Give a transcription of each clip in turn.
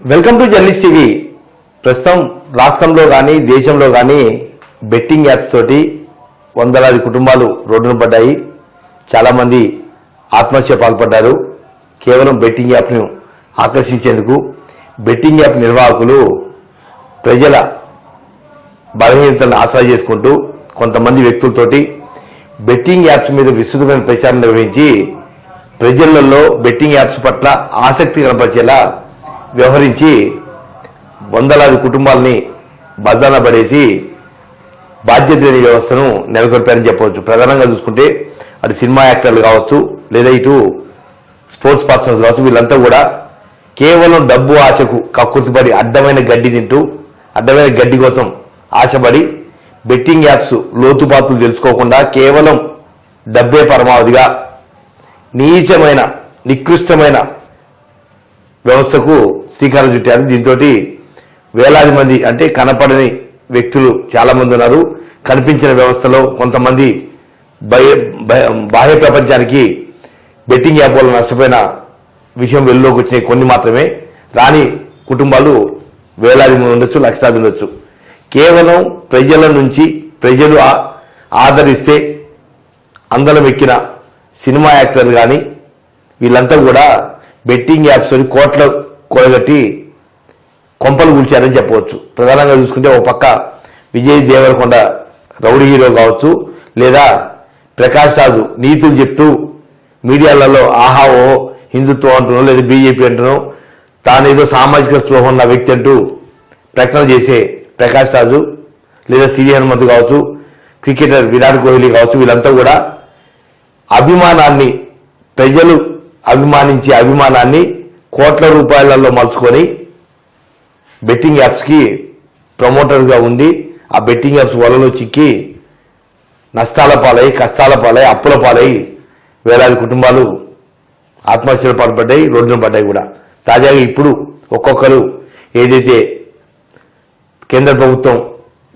Welcome to journalist TV ప్రస్తుతం రాష్ట్రంలో కానీ దేశంలో కానీ బెట్టింగ్ యాప్స్ తోటి వందలాది కుటుంబాలు రోడ్డున పడ్డాయి. చాలా మంది ఆత్మహత్య పాల్పడ్డారు. కేవలం బెట్టింగ్ యాప్ను ఆకర్షించేందుకు బెట్టింగ్ యాప్ నిర్వాహకులు ప్రజల బలహీనతలను ఆసరా చేసుకుంటూ కొంతమంది వ్యక్తులతోటి బెట్టింగ్ యాప్స్ మీద విస్తృతమైన ప్రచారం నిర్వహించి ప్రజలలో బెట్టింగ్ యాప్స్ పట్ల ఆసక్తి కనపరిచేలా వ్యవహరించి వందలాది కుటుంబాలని బద్దన పడేసి బాధ్యత లేని వ్యవస్థను నెలకొల్పారని చెప్పవచ్చు. ప్రధానంగా చూసుకుంటే అటు సినిమా యాక్టర్లు కావచ్చు లేదా ఇటు స్పోర్ట్స్ పర్సన్స్ కావచ్చు వీళ్ళంతా కూడా కేవలం డబ్బు ఆశకు కక్కుర్తిపడి అడ్డమైన గడ్డి తింటూ అడ్డమైన గడ్డి కోసం ఆశపడి బెట్టింగ్ యాప్స్ లోతుపాతులు తెలుసుకోకుండా కేవలం డబ్బే పరమావధిగా నీచమైన నికృష్టమైన వ్యవస్థకు శ్రీకారం చుట్టారు దీంతో వేలాది మంది అంటే కనపడని వ్యక్తులు చాలా మంది ఉన్నారు. కనిపించిన వ్యవస్థలో కొంతమంది బాహ్య ప్రపంచానికి బెట్టింగ్ యాప్ వల్ల నష్టపోయిన విషయం వెలుగులోకి వచ్చినాయి కొన్ని మాత్రమే. రాని కుటుంబాలు వేలాది మంది ఉండొచ్చు లక్షలాది ఉండొచ్చు. కేవలం ప్రజల నుంచి ప్రజలు ఆదరిస్తే అందరం ఎక్కిన సినిమా యాక్టర్లు కానీ వీళ్ళంతా కూడా బెట్టింగ్ యాప్స్ అని కోట్ల కూడగట్టి కొంపలు కూల్చారని చెప్పవచ్చు. ప్రధానంగా చూసుకుంటే ఒక పక్క విజయ్ దేవరకొండ రౌడీ హీరో కావచ్చు లేదా ప్రకాష్ రాజు నీతులు చెప్తూ మీడియాలలో ఆహా ఓ హిందుత్వం అంటున్నాం లేదా బీజేపీ అంటున్నాం తానేదో సామాజిక స్పృహ ఉన్న వ్యక్తి అంటూ ప్రకటన చేసే ప్రకాష్ రాజు లేదా సిరి హనుమంతు కావచ్చు క్రికెటర్ విరాట్ కోహ్లీ కావచ్చు వీళ్ళంతా కూడా అభిమానాన్ని ప్రజలు అభిమానించే అభిమానాన్ని కోట్ల రూపాయలలో మలుచుకొని బెట్టింగ్ యాప్స్కి ప్రమోటర్గా ఉండి ఆ బెట్టింగ్ యాప్స్ వలలో చిక్కి నష్టాల పాలై కష్టాల పాలై అప్పుల పాలై వేలాది కుటుంబాలు ఆత్మహత్యలు పాల్పడ్డాయి రోడ్డున పడ్డాయి కూడా. తాజాగా ఇప్పుడు ఒక్కొక్కరు ఏదైతే కేంద్ర ప్రభుత్వం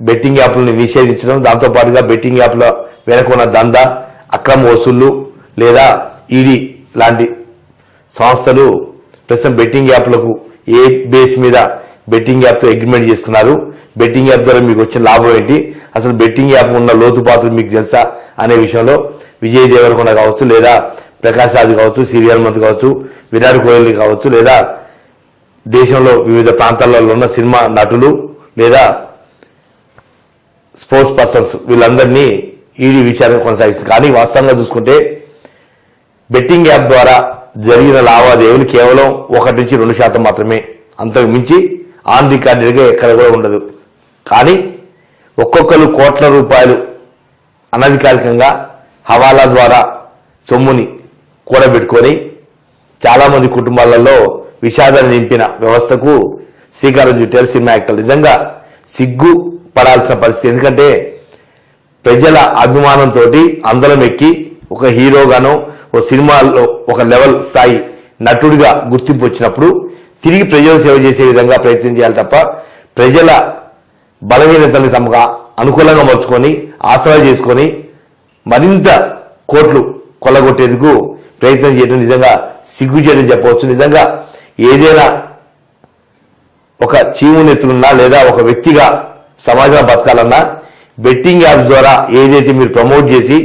బెట్టింగ్ యాప్లను నిషేధించడం దాంతో పాటుగా బెట్టింగ్ యాప్ల వెనకున్న దందా అక్రమ వసూళ్ళు లేదా ఈడీ లాంటి సంస్థలు ప్రస్తుతం బెట్టింగ్ యాప్లకు ఏ బేస్ మీద బెట్టింగ్ యాప్తో అగ్రిమెంట్ చేసుకున్నారు? బెట్టింగ్ యాప్ ద్వారా మీకు వచ్చిన లాభం ఏంటి? అసలు బెట్టింగ్ యాప్ ఉన్న లోతుపాతులు మీకు తెలుసా అనే విషయంలో విజయ్ దేవరకొండ కావచ్చు లేదా ప్రకాష్ రాజు కావచ్చు సీరియల్ మంత్ కావచ్చు విరాట్ కోహ్లీ కావచ్చు లేదా దేశంలో వివిధ ప్రాంతాలలో ఉన్న సినిమా నటులు లేదా స్పోర్ట్స్ పర్సన్స్ వీళ్ళందరినీ ఈడీ విచారణ కొనసాగిస్తుంది. కానీ వాస్తవంగా చూసుకుంటే బెట్టింగ్ యాప్ ద్వారా జరిగిన లావాదేవీలు కేవలం ఒకటి నుంచి రెండు శాతం మాత్రమే. అంతకు మించి ఆన్ రికార్డెడ్గా ఎక్కడ కూడా ఉండదు. కానీ ఒక్కొక్కరు కోట్ల రూపాయలు అనధికారికంగా హవాలా ద్వారా సొమ్ముని కూడబెట్టుకొని చాలామంది కుటుంబాలలో విషాదాన్ని నింపిన వ్యవస్థకు శ్రీకారం చుట్టారు సినిమా యాక్టర్ నిజంగా సిగ్గు పడాల్సిన పరిస్థితి. ఎందుకంటే ప్రజల అభిమానంతో అందరం ఎక్కి ఒక హీరోగానో ఓ సినిమాలో ఒక లెవెల్ స్థాయి నటుడిగా గుర్తింపు వచ్చినప్పుడు తిరిగి ప్రజలు సేవ చేసే విధంగా ప్రయత్నం చేయాలి తప్ప ప్రజల బలహీనతల్ని తమకు అనుకూలంగా మలుచుకొని ఆసరా చేసుకొని మరింత కోట్లు కొల్లగొట్టేందుకు ప్రయత్నం చేయడం నిజంగా సిగ్గు చేయడం చెప్పవచ్చు. నిజంగా ఏదైనా ఒక చీమునెత్తులున్నా లేదా ఒక వ్యక్తిగా సమాజంలో బతకాలన్నా బెట్టింగ్ యాప్స్ ద్వారా ఏదైతే మీరు ప్రమోట్ చేసి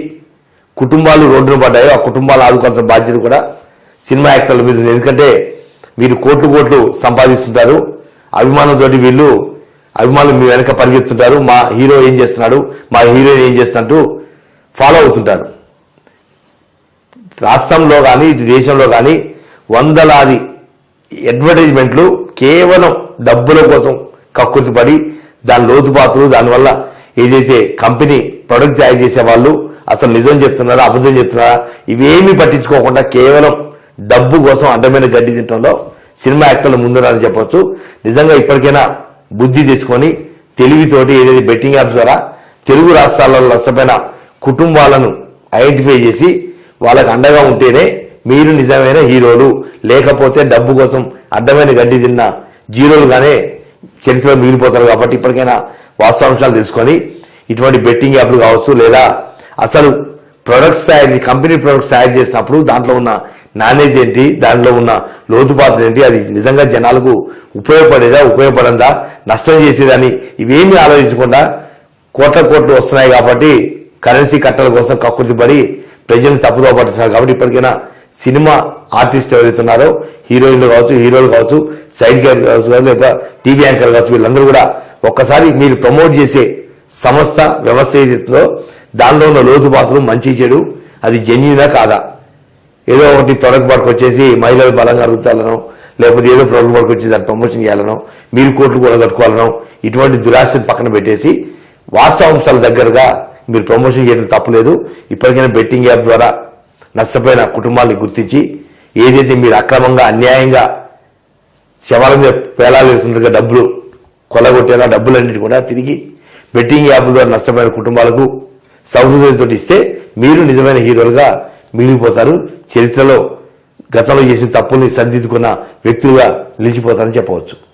కుటుంబాలు రోడ్డున పడ్డాయో ఆ కుటుంబాలు ఆదుకోవాల్సిన బాధ్యత కూడా సినిమా యాక్టర్ల మీద ఎందుకంటే వీళ్ళు కోట్లు కోట్లు సంపాదిస్తుంటారు. అభిమానంతో వీళ్ళు అభిమానులు మీ వెనక పరిగెత్తుంటారు. మా హీరో ఏం చేస్తున్నాడు? మా హీరోయిన్ ఏం చేస్తున్నట్టు ఫాలో అవుతుంటారు. రాష్ట్రంలో కానీ ఇటు దేశంలో కానీ వందలాది అడ్వర్టైజ్మెంట్లు కేవలం డబ్బుల కోసం కక్కుర్తి పడి దాని లోతుపాతులు దానివల్ల ఏదైతే కంపెనీ ప్రొడక్ట్ తయారు చేసే వాళ్ళు అసలు నిజం చెప్తున్నారా అబద్ధం చెప్తున్నారా ఇవేమీ పట్టించుకోకుండా కేవలం డబ్బు కోసం అడ్డమైన గడ్డి తింటుందో సినిమా యాక్టర్లు ముందున్నారని చెప్పొచ్చు. నిజంగా ఇప్పటికైనా బుద్ధి తెచ్చుకొని తెలివితోటి ఏదైతే బెట్టింగ్ యాప్స్ ద్వారా తెలుగు రాష్ట్రాలలో నష్టపోయిన కుటుంబాలను ఐడెంటిఫై చేసి వాళ్ళకి అండగా ఉంటేనే మీరు నిజమైన హీరోలు లేకపోతే డబ్బు కోసం అడ్డమైన గడ్డి తిన్న జీరోలుగానే చరిత్రలో మిగిలిపోతారు కాబట్టి ఇప్పటికైనా వాస్తవాంశాలు తెలుసుకొని ఇటువంటి బెట్టింగ్ యాప్లు కావచ్చు లేదా అసలు ప్రొడక్ట్స్ తయారు కంపెనీ ప్రొడక్ట్స్ తయారు చేసినప్పుడు దాంట్లో ఉన్న నాణ్యత ఏంటి దానిలో ఉన్న లోతుపాత్ర ఏంటి అది నిజంగా జనాలకు ఉపయోగపడేదా ఉపయోగపడందా నష్టం చేసేదని ఇవేమీ ఆలోచించకుండా కోట్ల కోట్లు వస్తున్నాయి కాబట్టి కరెన్సీ కట్టల కోసం కక్కుర్తిపడి ప్రజలు తప్పుదో పడుతున్నారు కాబట్టి ఇప్పటికైనా సినిమా ఆర్టిస్ట్ ఎవరైతున్నారో హీరోయిన్లు కావచ్చు హీరోలు కావచ్చు సైడ్ క్యారెక్టర్ కావచ్చు లేదా టీవీ యాంకర్ కావచ్చు వీళ్ళందరూ కూడా ఒక్కసారి మీరు ప్రమోట్ చేసే సంస్థ వ్యవస్థ ఏదైతుందో దానిలో ఉన్న లోతుపాతులు మంచి చెడు అది జెన్యునా కాదా? ఏదో ఒకటి ప్రొడక్ట్ పట్టుకొచ్చేసి మహిళలు బలంగా అరుగుతాలనో లేకపోతే ఏదో ప్రొడక్ట్ పట్టుకొచ్చి దాన్ని ప్రమోషన్ చేయాలనో మీరు కోట్లు కూడా కట్టుకోవాలనో ఇటువంటి దురాశను పక్కన పెట్టేసి వాస్తవాంశాల దగ్గరగా మీరు ప్రమోషన్ చేయడం తప్పలేదు. ఇప్పటికైనా బెట్టింగ్ యాప్ ద్వారా నష్టపోయిన కుటుంబాన్ని గుర్తించి ఏదైతే మీరు అక్రమంగా అన్యాయంగా శవాల మీద పేలాలేస్తుండగా డబ్బులు కొలగొట్టేలా డబ్బులన్నిటి కూడా తిరిగి బెట్టింగ్ యాప్ ద్వారా నష్టపోయిన కుటుంబాలకు సౌహృదయంతో ఇస్తే మీరు నిజమైన హీరోలుగా మిగిలిపోతారు. చరిత్రలో గతంలో చేసిన తప్పుల్ని సరిదిద్దుకున్న వ్యక్తులుగా నిలిచిపోతారని చెప్పవచ్చు.